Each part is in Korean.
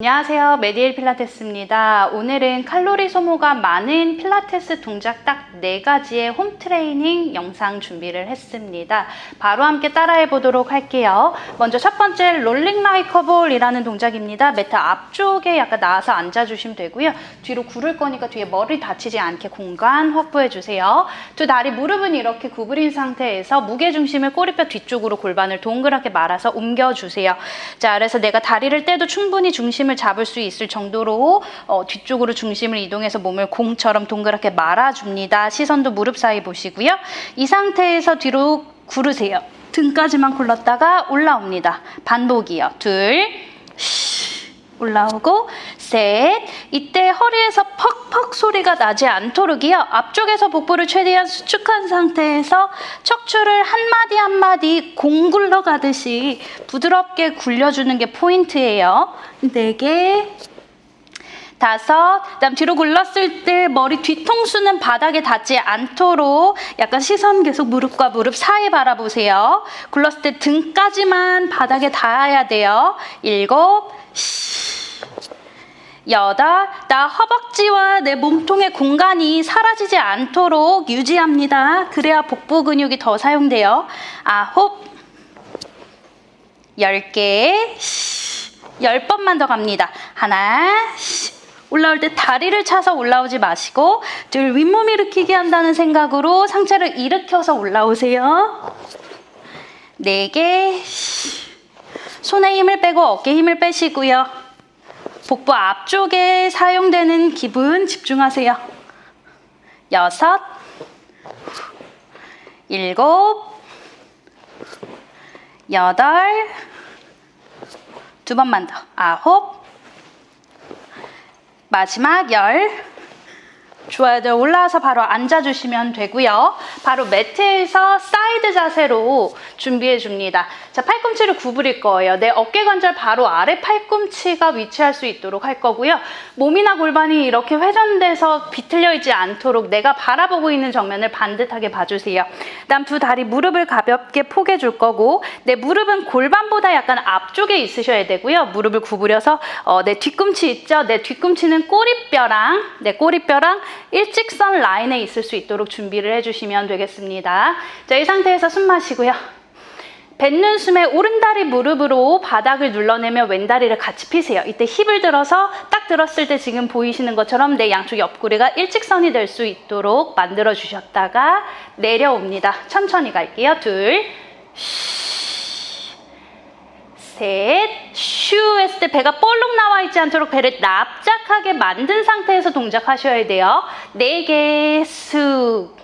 안녕하세요. 메디엘 필라테스입니다. 오늘은 칼로리 소모가 많은 필라테스 동작 딱네 가지의 홈 트레이닝 영상 준비를 했습니다. 바로 함께 따라해 보도록 할게요. 먼저 첫 번째 롤링 라이커볼 이라는 동작입니다. 매트 앞쪽에 약간 나와서 앉아 주시면 되고요. 뒤로 구를 거니까 뒤에 머리 다치지 않게 공간 확보해 주세요. 두 다리 무릎은 이렇게 구부린 상태에서 무게 중심을 꼬리뼈 뒤쪽으로 골반을 동그랗게 말아서 옮겨 주세요. 자, 그래서 내가 다리를 떼도 충분히 중심 을 잡을 수 있을 정도로 어, 뒤쪽으로 중심을 이동해서 몸을 공처럼 동그랗게 말아줍니다. 시선도 무릎 사이 보시고요. 이 상태에서 뒤로 구르세요. 등까지만 굴렀다가 올라옵니다. 반복이요. 둘, 쉬, 올라오고 셋. 이때 허리에서 퍽퍽 소리가 나지 않도록이요. 앞쪽에서 복부를 최대한 수축한 상태에서 척추를 한마디 한마디 공 굴러 가듯이 부드럽게 굴려주는 게 포인트예요. 네 개. 다섯, 그다음 뒤로 굴렀을 때 머리 뒤통수는 바닥에 닿지 않도록 약간 시선 계속 무릎과 무릎 사이 바라보세요. 굴렀을 때 등까지만 바닥에 닿아야 돼요. 일곱, 시, 여덟, 나 허벅지와 내 몸통의 공간이 사라지지 않도록 유지합니다. 그래야 복부 근육이 더 사용돼요. 아홉, 열 개, 시, 열 번만 더 갑니다. 하나, 시, 올라올 때 다리를 차서 올라오지 마시고 둘 윗몸 일으키기 한다는 생각으로 상체를 일으켜서 올라오세요. 네 개. 손에 힘을 빼고 어깨 힘을 빼시고요. 복부 앞쪽에 사용되는 기분 집중하세요. 여섯. 일곱. 여덟. 두 번만 더. 아홉. 마지막 열. 좋아요. 네, 올라와서 바로 앉아주시면 되고요. 바로 매트에서 사이드 자세로 준비해 줍니다. 자, 팔꿈치를 구부릴 거예요. 내 어깨 관절 바로 아래 팔꿈치가 위치할 수 있도록 할 거고요. 몸이나 골반이 이렇게 회전돼서 비틀려 있지 않도록 내가 바라보고 있는 정면을 반듯하게 봐주세요. 그다음 두 다리 무릎을 가볍게 포개 줄 거고 내 무릎은 골반보다 약간 앞쪽에 있으셔야 되고요. 무릎을 구부려서 어, 내 뒤꿈치 있죠? 내 뒤꿈치는 꼬리뼈랑 내 꼬리뼈랑 일직선 라인에 있을 수 있도록 준비를 해주시면 되겠습니다. 자, 이 상태에서 숨 마시고요. 뱉는 숨에 오른다리 무릎으로 바닥을 눌러내며 왼다리를 같이 피세요. 이때 힙을 들어서 딱 들었을 때 지금 보이시는 것처럼 내 양쪽 옆구리가 일직선이 될 수 있도록 만들어 주셨다가 내려옵니다. 천천히 갈게요. 둘, 셋, 슈 했을 때 배가 볼록 나와 있지 않도록 배를 납작하게 만든 상태에서 동작하셔야 돼요. 네 개, 쑥.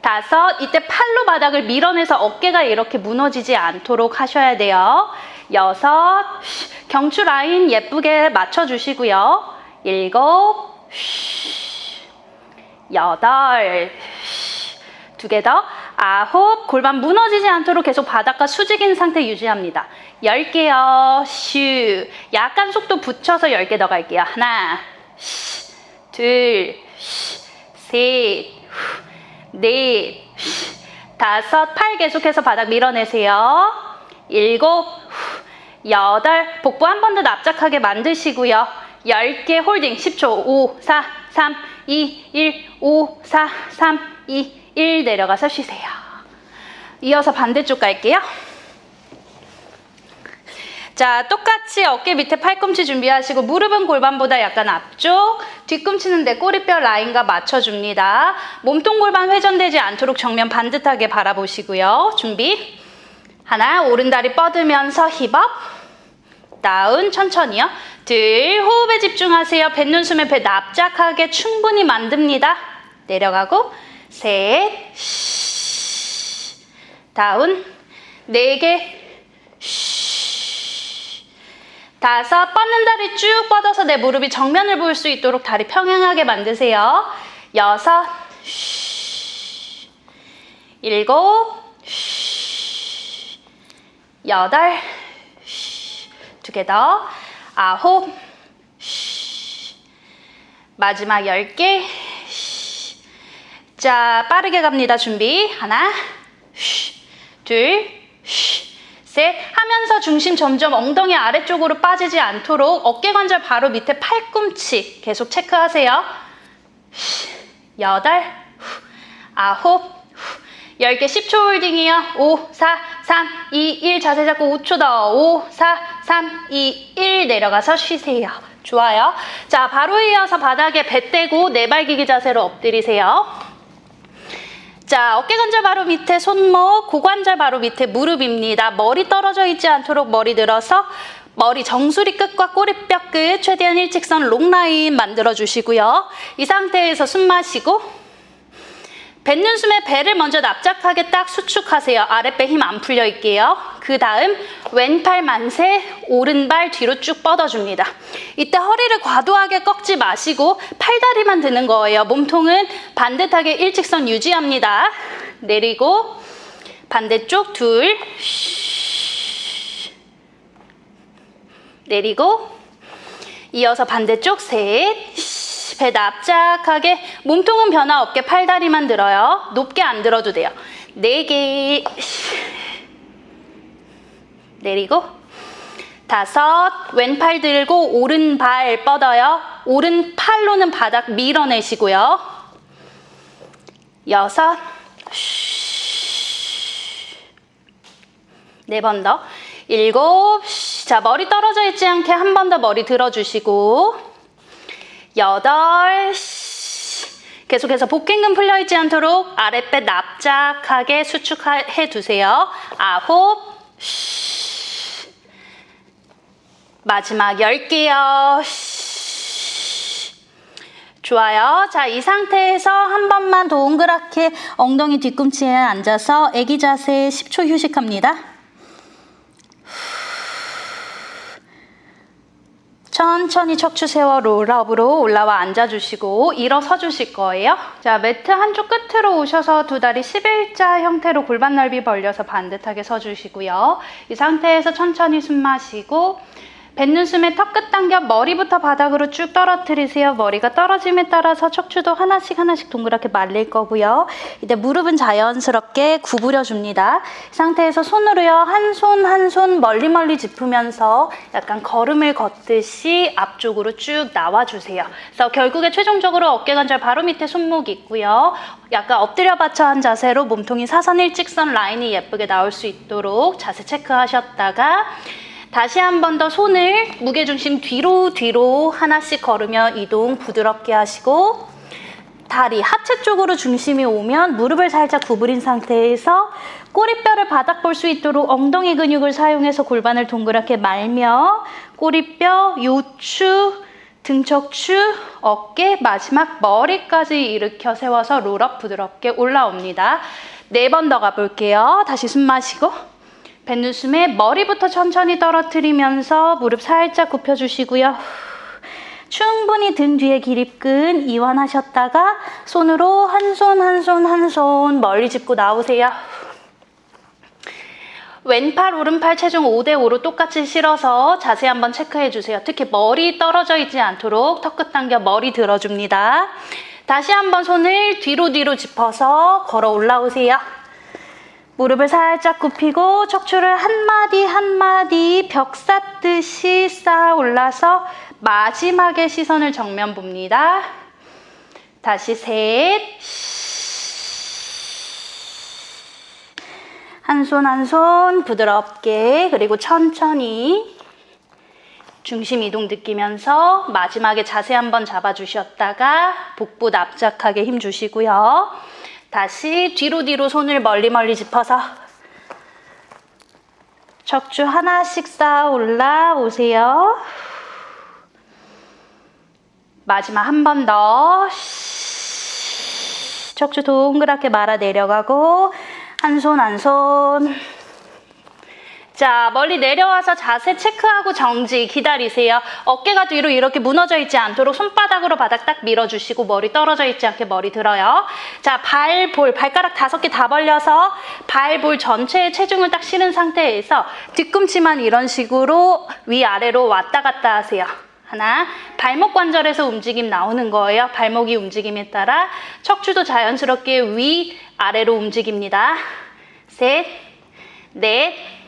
다섯, 이때 팔로 바닥을 밀어내서 어깨가 이렇게 무너지지 않도록 하셔야 돼요. 여섯, 경추 라인 예쁘게 맞춰주시고요. 일곱, 여덟, 두 개 더. 아홉, 골반 무너지지 않도록 계속 바닥과 수직인 상태 유지합니다. 열 개요. 슈. 약간 속도 붙여서 열개더 갈게요. 하나, 시, 둘, 시, 셋, 후, 넷, 시, 다섯, 팔 계속해서 바닥 밀어내세요. 일곱, 후, 여덟, 복부 한 번 더 납작하게 만드시고요. 열개 홀딩 10초. 5, 4, 3, 2, 1, 5, 4, 3, 2, 1 내려가서 쉬세요. 이어서 반대쪽 갈게요. 자, 똑같이 어깨 밑에 팔꿈치 준비하시고 무릎은 골반보다 약간 앞쪽, 뒤꿈치는 내 꼬리뼈 라인과 맞춰줍니다. 몸통 골반 회전되지 않도록 정면 반듯하게 바라보시고요. 준비. 하나, 오른다리 뻗으면서 힙업. 다운, 천천히요. 둘, 호흡에 집중하세요. 뱉는 숨에 배 납작하게 충분히 만듭니다. 내려가고, 셋, 쉬, 다운, 네 개, 쉬, 다섯, 뻗는 다리 쭉 뻗어서 내 무릎이 정면을 볼 수 있도록 다리 평행하게 만드세요. 여섯, 쉬, 일곱, 쉬, 여덟, 두 개 더, 아홉, 쉬, 마지막 열 개, 쉬. 자, 빠르게 갑니다. 준비. 하나, 쉬, 둘, 쉬, 셋 하면서 중심 점점 엉덩이 아래쪽으로 빠지지 않도록 어깨 관절 바로 밑에 팔꿈치 계속 체크하세요. 여덟, 후, 아홉, 후, 10개 10초 홀딩이요. 5, 4, 3, 2, 1 자세 잡고 5초 더. 5, 4, 3, 2, 1 내려가서 쉬세요. 좋아요. 자, 바로 이어서 바닥에 배 떼고 네발기기 자세로 엎드리세요. 자, 어깨 관절 바로 밑에 손목, 고관절 바로 밑에 무릎입니다. 머리 떨어져 있지 않도록 머리 들어서 머리 정수리 끝과 꼬리뼈 끝 최대한 일직선 롱라인 만들어 주시고요. 이 상태에서 숨 마시고 뱉는 숨에 배를 먼저 납작하게 딱 수축하세요. 아랫배 힘 안 풀려 있게요. 그 다음 왼팔 만세, 오른발 뒤로 쭉 뻗어줍니다. 이때 허리를 과도하게 꺾지 마시고 팔다리만 드는 거예요. 몸통은 반듯하게 일직선 유지합니다. 내리고 반대쪽 둘 내리고 이어서 반대쪽 셋 배 납작하게 몸통은 변화 없게 팔다리만 들어요. 높게 안 들어도 돼요. 네 개. 내리고 다섯 왼팔 들고 오른발 뻗어요. 오른팔로는 바닥 밀어내시고요. 여섯 네 번 더. 일곱 자 머리 떨어져 있지 않게 한 번 더 머리 들어주시고 여덟 계속해서 복행근 풀려 있지 않도록 아랫배 납작하게 수축해 두세요. 아홉 마지막 열개요 좋아요. 자, 이 상태에서 한 번만 동그랗게 엉덩이 뒤꿈치에 앉아서 애기 자세 10초 휴식합니다. 천천히 척추 세워 롤업으로 올라와 앉아주시고 일어서 주실 거예요. 자, 매트 한쪽 끝으로 오셔서 두 다리 11자 형태로 골반 넓이 벌려서 반듯하게 서주시고요. 이 상태에서 천천히 숨 마시고 뱉는 숨에 턱끝 당겨 머리부터 바닥으로 쭉 떨어뜨리세요. 머리가 떨어짐에 따라서 척추도 하나씩 하나씩 동그랗게 말릴 거고요. 이때 무릎은 자연스럽게 구부려 줍니다. 이 상태에서 손으로요. 한 손 한 손 멀리 멀리 짚으면서 약간 걸음을 걷듯이 앞쪽으로 쭉 나와 주세요. 그래서 결국에 최종적으로 어깨 관절 바로 밑에 손목 있고요. 약간 엎드려 받쳐 한 자세로 몸통이 사선 일직선 라인이 예쁘게 나올 수 있도록 자세 체크하셨다가 다시 한 번 더 손을 무게중심 뒤로 뒤로 하나씩 걸으며 이동 부드럽게 하시고 다리 하체 쪽으로 중심이 오면 무릎을 살짝 구부린 상태에서 꼬리뼈를 바닥 볼 수 있도록 엉덩이 근육을 사용해서 골반을 동그랗게 말며 꼬리뼈, 요추, 등척추, 어깨, 마지막 머리까지 일으켜 세워서 롤업 부드럽게 올라옵니다. 네 번 더 가볼게요. 다시 숨 마시고 뱉는 숨에 머리부터 천천히 떨어뜨리면서 무릎 살짝 굽혀주시고요. 충분히 등 뒤에 기립근 이완하셨다가 손으로 한 손 한 손 한 손 멀리 짚고 나오세요. 왼팔, 오른팔 체중 5대5로 똑같이 실어서 자세 한번 체크해 주세요. 특히 머리 떨어져 있지 않도록 턱끝 당겨 머리 들어줍니다. 다시 한번 손을 뒤로 뒤로 짚어서 걸어 올라오세요. 무릎을 살짝 굽히고 척추를 한마디 한마디 벽 쌓듯이 쌓아 올라서 마지막에 시선을 정면 봅니다. 다시 셋. 한 손 한 손 부드럽게 그리고 천천히 중심 이동 느끼면서 마지막에 자세 한번 잡아주셨다가 복부 납작하게 힘 주시고요. 다시 뒤로 뒤로 손을 멀리 멀리 짚어서 척추 하나씩 쌓아 올라오세요. 마지막 한 번 더. 척추 동그랗게 말아 내려가고 한 손 한 손. 자, 멀리 내려와서 자세 체크하고 정지 기다리세요. 어깨가 뒤로 이렇게 무너져 있지 않도록 손바닥으로 바닥 딱 밀어주시고 머리 떨어져 있지 않게 머리 들어요. 자, 발, 볼, 발가락 다섯 개 다 벌려서 발, 볼 전체에 체중을 딱 실은 상태에서 뒤꿈치만 이런 식으로 위아래로 왔다 갔다 하세요. 하나, 발목 관절에서 움직임 나오는 거예요. 발목이 움직임에 따라 척추도 자연스럽게 위, 아래로 움직입니다. 셋, 넷,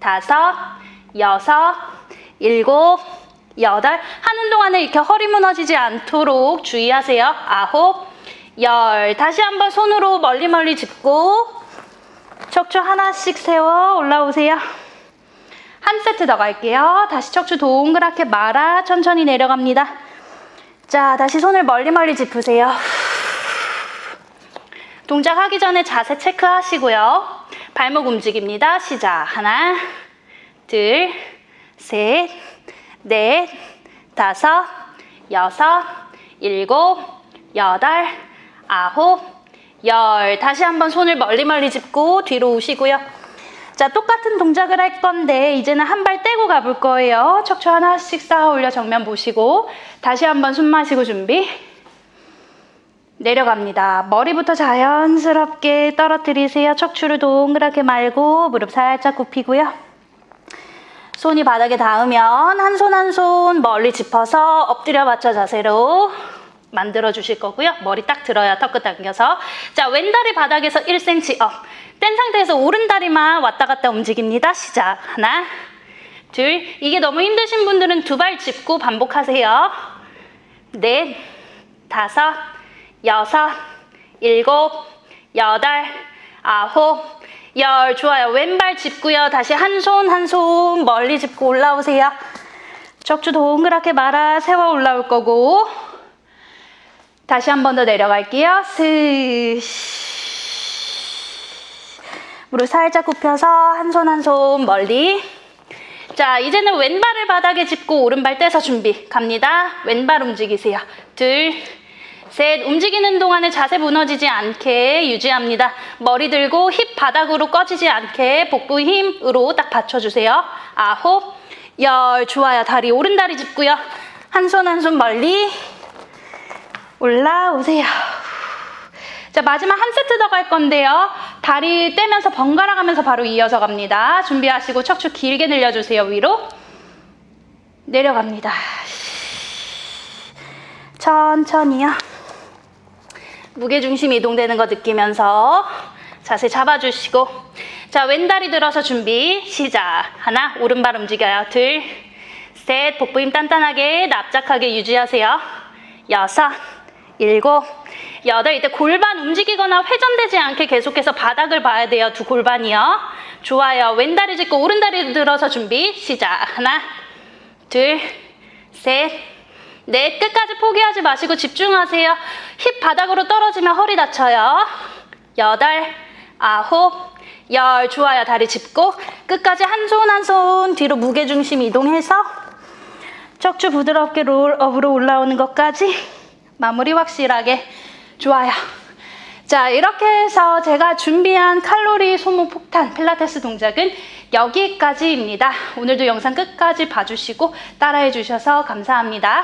다섯, 여섯, 일곱, 여덟. 하는 동안에 이렇게 허리 무너지지 않도록 주의하세요. 아홉, 열. 다시 한번 손으로 멀리 멀리 짚고 척추 하나씩 세워 올라오세요. 한 세트 더 갈게요. 다시 척추 동그랗게 말아 천천히 내려갑니다. 자, 다시 손을 멀리 멀리 짚으세요. 동작 하기 전에 자세 체크하시고요. 발목 움직입니다. 시작. 하나, 둘, 셋, 넷, 다섯, 여섯, 일곱, 여덟, 아홉, 열. 다시 한번 손을 멀리 멀리 짚고 뒤로 오시고요. 자, 똑같은 동작을 할 건데 이제는 한 발 떼고 가볼 거예요. 척추 하나씩 쌓아 올려 정면 보시고 다시 한번 숨 마시고 준비. 내려갑니다. 머리부터 자연스럽게 떨어뜨리세요. 척추를 동그랗게 말고 무릎 살짝 굽히고요. 손이 바닥에 닿으면 한 손 한 손 멀리 짚어서 엎드려 받쳐 자세로 만들어 주실 거고요. 머리 딱 들어야 턱끝 당겨서. 자, 왼다리 바닥에서 1cm 업. 뗀 상태에서 오른다리만 왔다 갔다 움직입니다. 시작. 하나, 둘. 이게 너무 힘드신 분들은 두 발 짚고 반복하세요. 넷, 다섯, 여섯, 일곱, 여덟, 아홉, 열. 좋아요. 왼발 짚고요. 다시 한 손 한 손 멀리 짚고 올라오세요. 척추 동그랗게 말아 세워 올라올 거고. 다시 한 번 더 내려갈게요. 스시. 무릎 살짝 굽혀서 한 손 한 손 멀리. 자, 이제는 왼발을 바닥에 짚고 오른발 떼서 준비. 갑니다. 왼발 움직이세요. 둘, 셋. 움직이는 동안에 자세 무너지지 않게 유지합니다. 머리 들고 힙 바닥으로 꺼지지 않게 복부 힘으로 딱 받쳐주세요. 아홉, 열. 좋아요. 다리, 오른 다리 짚고요. 한 손 한 손 멀리. 올라오세요. 자, 마지막 한 세트 더 갈 건데요. 다리 떼면서 번갈아 가면서 바로 이어서 갑니다. 준비하시고 척추 길게 늘려주세요. 위로. 내려갑니다. 천천히요. 무게중심 이동되는 거 느끼면서 자세 잡아주시고. 자, 왼다리 들어서 준비. 시작. 하나, 오른발 움직여요. 둘, 셋. 복부 힘 단단하게 납작하게 유지하세요. 여섯, 일곱, 여덟. 이때 골반 움직이거나 회전되지 않게 계속해서 바닥을 봐야 돼요. 두 골반이요. 좋아요. 왼다리 짚고 오른다리 들어서 준비. 시작. 하나, 둘, 셋, 넷. 끝까지 포기하지 마시고 집중하세요. 힙 바닥으로 떨어지면 허리 다쳐요. 여덟, 아홉, 열. 좋아요. 다리 짚고 끝까지 한 손 한 손 뒤로 무게중심 이동해서 척추 부드럽게 롤업으로 올라오는 것까지 마무리 확실하게 좋아요. 자, 이렇게 해서 제가 준비한 칼로리 소모 폭탄 필라테스 동작은 여기까지입니다. 오늘도 영상 끝까지 봐주시고 따라해 주셔서 감사합니다.